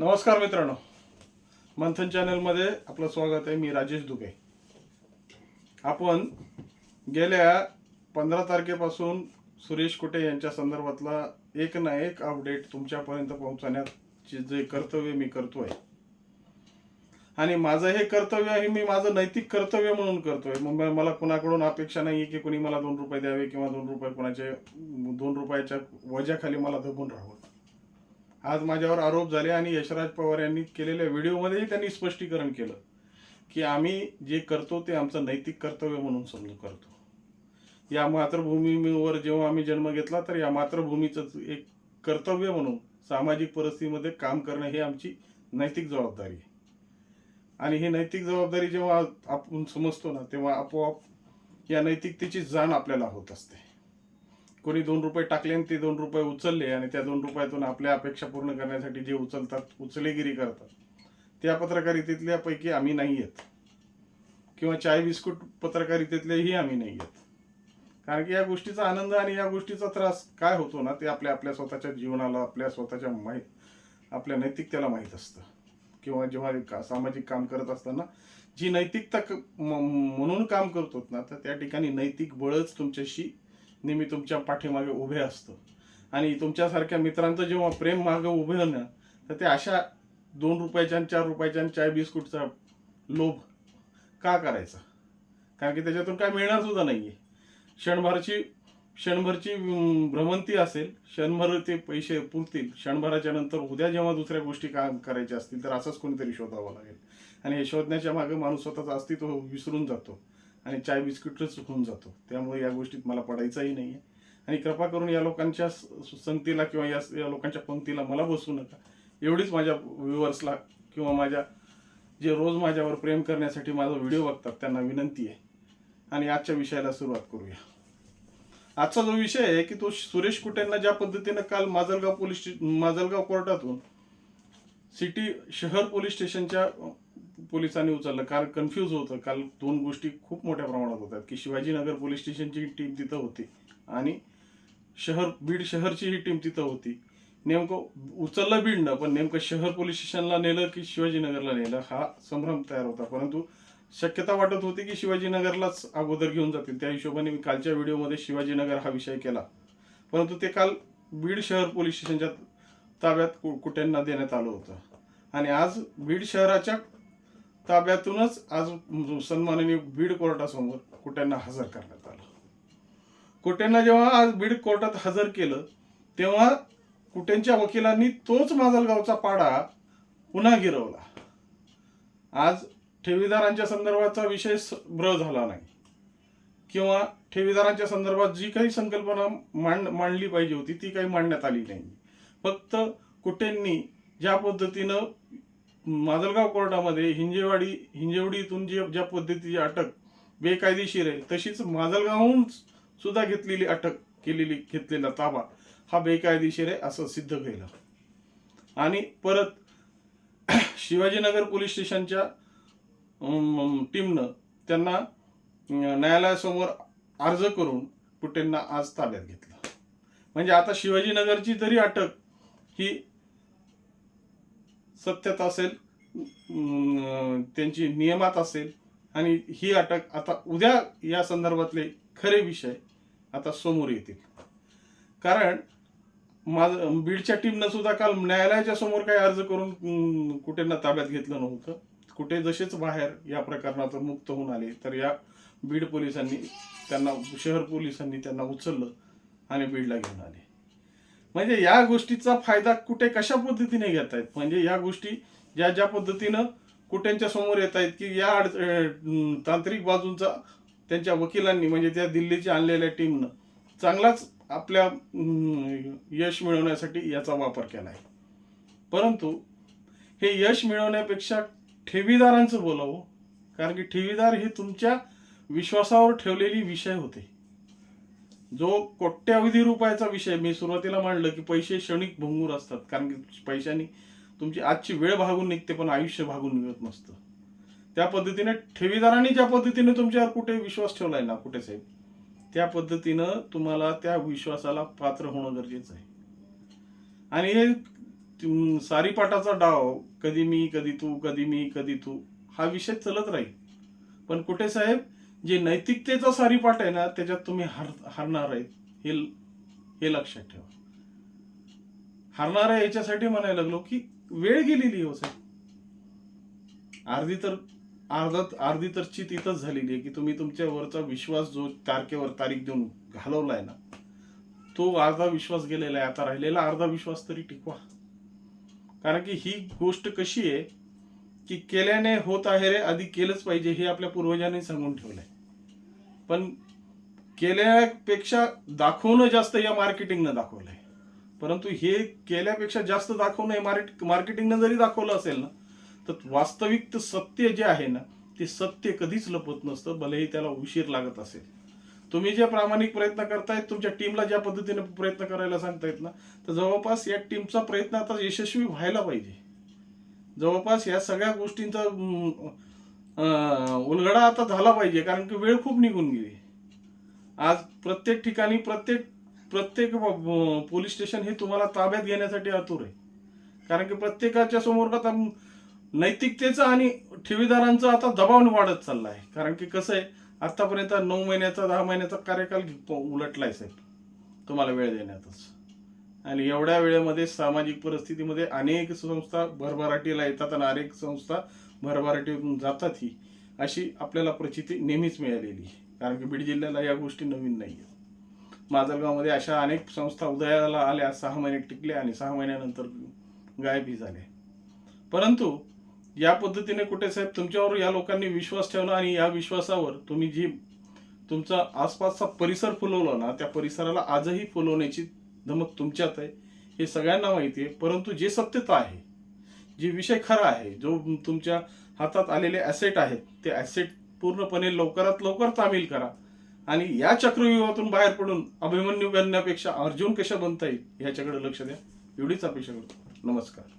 नमस्कार मित्रांनो. मंथन चॅनलमध्ये आपलं स्वागत आहे. मी राजेश दुबे. आपण गेल्या पंधरा तारखेपासून सुरेश कुटे यांच्या संदर्भातला एक ना एक अपडेट तुमच्यापर्यंत पोहोचवण्याचे जे कर्तव्य मी करतोय. आणि माझं हे कर्तव्य आहे मी माझं नैतिक कर्तव्य म्हणून करतोय. मुंबई मला कुणाकडून अपेक्षा नाही की कोणी मला दोन रुपये द्यावे किंवा दोन रुपये कोणाचे दोन रुपयाच्या वजाखाली मला दबून राहावं. आज माझ्यावर आरोप झाले आणि यशराज पवार यांनी केलेल्या व्हिडिओमध्येही त्यांनी स्पष्टीकरण केलं की आम्ही जे करतो ते आमचं नैतिक कर्तव्य म्हणून समजून करतो. या मातृभूमीवर जेव्हा आम्ही जन्म घेतला तर या मातृभूमीचं एक कर्तव्य म्हणून सामाजिक परिस्थितीमध्ये काम करणं ही आमची नैतिक जबाबदारी आहे. आणि ही नैतिक जबाबदारी जेव्हा आपण समजतो ना तेव्हा आपोआप या नैतिकतेची जाण आपल्याला होत असते. कोणी दोन रुपये टाकले आणि ते दोन रुपये उचलले आणि त्या दोन रुपयातून आपल्या अपेक्षा पूर्ण करण्यासाठी जे उचलतात उचलेगिरी करतात. त्या पत्रकारितेतल्या पैकी आम्ही नाही आहेत. किंवा चाय बिस्कुट पत्रकारितेतलेही आम्ही नाही आहेत. कारण की या गोष्टीचा आनंद आणि या गोष्टीचा त्रास काय होतो ना ते आपल्या आपल्या स्वतःच्या जीवनाला आपल्या स्वतःच्या माहीत आपल्या नैतिकतेला माहीत असतं. किंवा जेव्हा का- सामाजिक काम करत असताना जी नैतिकता क- म- म्हणून काम करतो ना तर त्या ठिकाणी नैतिक बळच तुमच्याशी नेहमी तुमच्या पाठीमागे उभे असतो. आणि तुमच्यासारख्या मित्रांचं जेव्हा प्रेम मागे उभे ना तर ते अशा दोन रुपयाच्या चार रुपयाच्या चाय बिस्कुटचा लोभ का करायचा? कारण की त्याच्यातून काय मिळणार सुद्धा नाहीये. क्षणभरची क्षणभरची भ्रमंती असेल क्षणभर ते पैसे पुरतील क्षणभराच्या नंतर उद्या जेव्हा दुसऱ्या गोष्टी काम करायच्या असतील तर असंच कोणीतरी शोधावं लागेल. आणि हे शोधण्याच्या मागे माणूस स्वतःचं अस्तित्व विसरून जातो. आणि चाय बिस्किटच होऊन जातो. त्यामुळे या गोष्टीत मला पडायचाही नाही आहे आणि कृपा करून या लोकांच्या स- संगतीला किंवा या या लोकांच्या पंक्तीला मला बसू नका. एवढीच माझ्या व्ह्युअर्सला किंवा माझ्या जे रोज माझ्यावर प्रेम करण्यासाठी माझा व्हिडिओ बघतात त्यांना विनंती आहे. आणि आजच्या विषयाला सुरुवात करूया. आजचा जो विषय आहे की तो सुरेश कुटेंना ज्या पद्धतीनं काल माजलगाव पोलीस माजलगाव कोर्टातून सिटी शहर पोलीस स्टेशनच्या पोलिसांनी उचललं. काल कन्फ्यूज होतं. काल दोन गोष्टी खूप मोठ्या प्रमाणात होतात की शिवाजीनगर पोलीस स्टेशनची टीम तिथं होती. आणि शहर बीड शहरची ही टीम तिथं होती. नेमकं उचललं बीडनं पण नेमकं शहर पोलीस स्टेशनला नेलं की शिवाजीनगरला नेलं हा संभ्रम तयार होता. परंतु शक्यता वाटत होती की शिवाजीनगरलाच अगोदर घेऊन जातील. त्या हिशोबाने मी कालच्या व्हिडिओमध्ये शिवाजीनगर हा विषय केला. परंतु ते काल बीड शहर पोलीस स्टेशनच्या ताब्यात कु- कुट्यांना देण्यात आलं होतं. आणि आज बीड शहराच्या ताब्यातूनच आज सन्माननीय बीड कोर्टासमोर कुट्यांना हजर करण्यात आलं. कुट्यांना जेव्हा आज बीड कोर्टात हजर केलं तेव्हा कुट्यांच्या वकिलांनी तोच माजलगावचा पाडा पुन्हा गिरवला. आज ठेवीदारांच्या संदर्भाचा विषय ब्र झाला नाही. किंवा ठेवीदारांच्या संदर्भात जी काही संकल्पना मांड मांडली पाहिजे होती ती काही मांडण्यात आली नाही फक्त कुटेंनी ज्या पद्धतीनं माजलगाव कोर्टामध्ये हिंजेवाडी हिंजेवडीतून जी ज्या पद्धतीची अटक बेकायदेशीर आहे तशीच माजलगावहून सुद्धा घेतलेली अटक केलेली घेतलेला ताबा हा बेकायदेशीर आहे असं सिद्ध केलं. आणि परत शिवाजीनगर पोलीस स्टेशनच्या टीमनं त्यांना न्यायालयासमोर अर्ज करून पुटेंना आज ताब्यात घेतलं. म्हणजे आता शिवाजीनगरची जरी अटक ही सत्यात असेल त्यांची नियमात असेल आणि ही अटक आता उद्या या संदर्भातले खरे विषय आता समोर येतील. कारण माझ बीडच्या टीमनं सुद्धा काल न्यायालयाच्या समोर काही अर्ज करून कुठे ना ताब्यात घेतलं नव्हतं. कुठे जसेच बाहेर या प्रकरणातून मुक्त होऊन आले तर या बीड पोलिसांनी त्यांना शहर पोलिसांनी त्यांना उचललं आणि बीडला घेऊन आले. म्हणजे या गोष्टीचा फायदा कुठे कशा पद्धतीने घेत आहेत म्हणजे या गोष्टी ज्या ज्या पद्धतीनं कुठ्यांच्या समोर येत आहेत की या अड तांत्रिक बाजूंचा त्यांच्या वकिलांनी म्हणजे त्या दिल्लीच्या आणलेल्या टीमनं चांगलाच आपल्या यश मिळवण्यासाठी याचा वापर केला आहे परंतु हे यश मिळवण्यापेक्षा ठेवीदारांचं बोलावं कारण की ठेवीदार हे तुमच्या विश्वासावर ठेवलेली विषय होते. जो कोट्यावधी रुपयाचा विषय मी सुरुवातीला मांडलं की पैसे क्षणिक भंगूर असतात कारण की पैशानी तुमची आजची वेळ भागून निघते पण आयुष्य भागून निघत नसतं. त्या पद्धतीने ठेवीदारांनी ज्या पद्धतीने तुमच्यावर कुठे विश्वास ठेवलाय ना कुठे साहेब? त्या पद्धतीनं तुम्हाला त्या विश्वासाला पात्र होणं गरजेचं आहे. आणि हे सारीपाटाचा डाव कधी मी कधी तू कधी मी कधी तू हा विषय चलत राहील. पण कुठे साहेब जे नैतिकतेचा सारीपाट आहे ना त्याच्यात तुम्ही हर हारणार आहेत. हे हे लक्षात ठेवा. हारणार आहे याच्यासाठी म्हणायला लागलो की वेळ गेलेली हो साहेब. अर्धी तर अर्धा अर्धी तर चित इथंच झालेली आहे की तुम्ही तुमच्यावरचा विश्वास जो तारखेवर तारीख देऊन घालवलाय ना तो अर्धा विश्वास गेलेला आहे. आता राहिलेला अर्धा विश्वास तरी टिकवा. कारण की ही गोष्ट कशी आहे की केल्याने होत आहे रे आधी केलंच पाहिजे हे आपल्या पूर्वजांनी सांगून ठेवलंय. पण केल्यापेक्षा दाखवणं जास्त या मार्केटिंगनं दाखवलंय. परंतु हे केल्यापेक्षा जास्त दाखवणं मार्केट मार्केटिंगनं जरी दाखवलं असेल ना तर वास्तविक सत्य जे आहे ना ते सत्य कधीच लपत नसतं भलेही त्याला उशीर लागत असेल. तुम्ही जे प्रामाणिक प्रयत्न करतायत तुमच्या टीमला ज्या पद्धतीने प्रयत्न करायला सांगतायत ना तर जवळपास या टीमचा प्रयत्न आता यशस्वी व्हायला पाहिजे. जवळपास या सगळ्या गोष्टींचा उलगडा आता झाला पाहिजे कारण की वेळ खूप निघून गेली. आज प्रत्येक ठिकाणी प्रत्येक प्रत्येक पोलीस स्टेशन हे तुम्हाला ताब्यात घेण्यासाठी आतुर आहे. कारण की प्रत्येकाच्या समोर आता नैतिकतेचा आणि ठेवीदारांचा आता दबाव वाढत चालला आहे कारण की कसं आहे आतापर्यंत नऊ महिन्याचा दहा महिन्याचा कार्यकाल उलटलाय साहेब तुम्हाला वेळ देण्यातच. आणि एवढ्या वेळेमध्ये सामाजिक परिस्थितीमध्ये अनेक संस्था भरभराटीला येतात आणि अनेक संस्था भरभराटीतून जातात ही अशी आपल्याला प्रचिती नेहमीच मिळालेली. आहे. कारण की बीड जिल्ह्याला या गोष्टी नवीन नाही आहेत माजलगावमध्ये अशा अनेक संस्था उदयाला आल्या सहा महिने टिकल्या आणि सहा महिन्यानंतर गायबही झाल्या परंतु या पद्धतीने कुठे साहेब तुमच्यावर या लोकांनी विश्वास ठेवला आणि या विश्वासावर तुम्ही जी तुमचा आसपासचा परिसर फुलवला ना त्या परिसराला आजही फुलवण्याची धमक तुमच्यात आहे हे सगळ्यांना माहिती आहे. परंतु जे सत्यता आहे जे विषय खरा आहे जो तुमच्या हातात आलेले ॲसेट आहेत ते ॲसेट पूर्णपणे लवकरात लवकर तामील करा. आणि या चक्रव्यूहातून बाहेर पडून अभिमन्यू बनण्यापेक्षा अर्जुन कशा बनता येईल ह्याच्याकडे लक्ष द्या. एवढीच अपेक्षा करतो. नमस्कार.